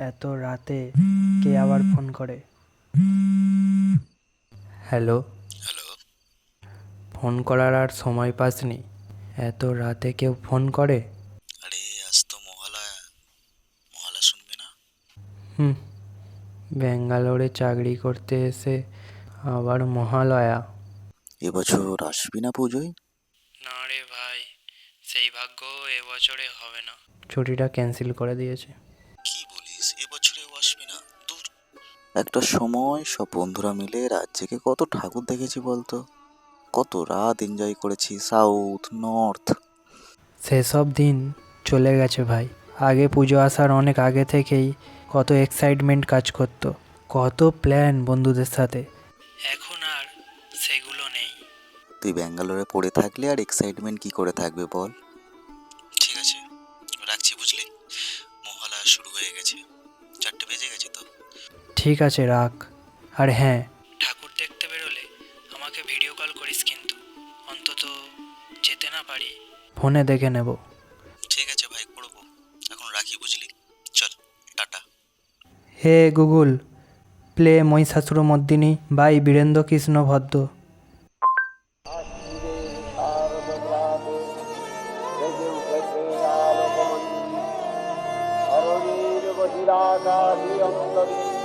এত রাতে কে আবার ফোন করে? হ্যালো? হ্যালো। ফোন করার আর সময় পাসনি। এত রাতে কেউ ফোন করে? আরে আজ তো মহালয়া। মহালয়া শুনবে না? হুম। ব্যাঙ্গালোরে চাকরি করতে এসে আবার মহালয়া। এবছর আসবি না পুজোয়? না রে ভাই সেই ভাগ্য এবছরে হবে না। ছুটিটা ক্যান্সেল করে দিয়েছে। এবছরেও আসবি না। দূর। একটা সময় সব বন্ধুরা মিলে রাত জেগে কত ঠাকুর দেখেছি বলতো? কত রাত এনজয় করেছি সাউথ নর্থ সেসব দিন চলে গেছে ভাই। আগে পুজো আসার অনেক আগে থেকেই কত এক্সাইটমেন্ট কাজ করতো। কত প্ল্যান বন্ধুদের সাথে। এখন আর সেগুলো নেই। তুই ব্যাঙ্গালোরে পড়ে থাকলে আর এক্সাইটমেন্ট কি করে থাকবে বল? ঠিক আছে রাখছি বুঝলি। মহালয়া শুরু হয়ে গেছে। ঠিক আছে রাখ। আর হ্যাঁ। ঠাকুর দেখতে বেরোলে আমাকে ভিডিও কল করিস কিন্তু। অন্তত যেতে না পারি। ফোনে দেখে নেব। ঠিক আছে ভাই করব। এখন রাখি বুঝলি। চল tata. Hey Google Play Mahishasura Mardini by Birendra Krishna Bhadra. বহিরাকাশি Antariksha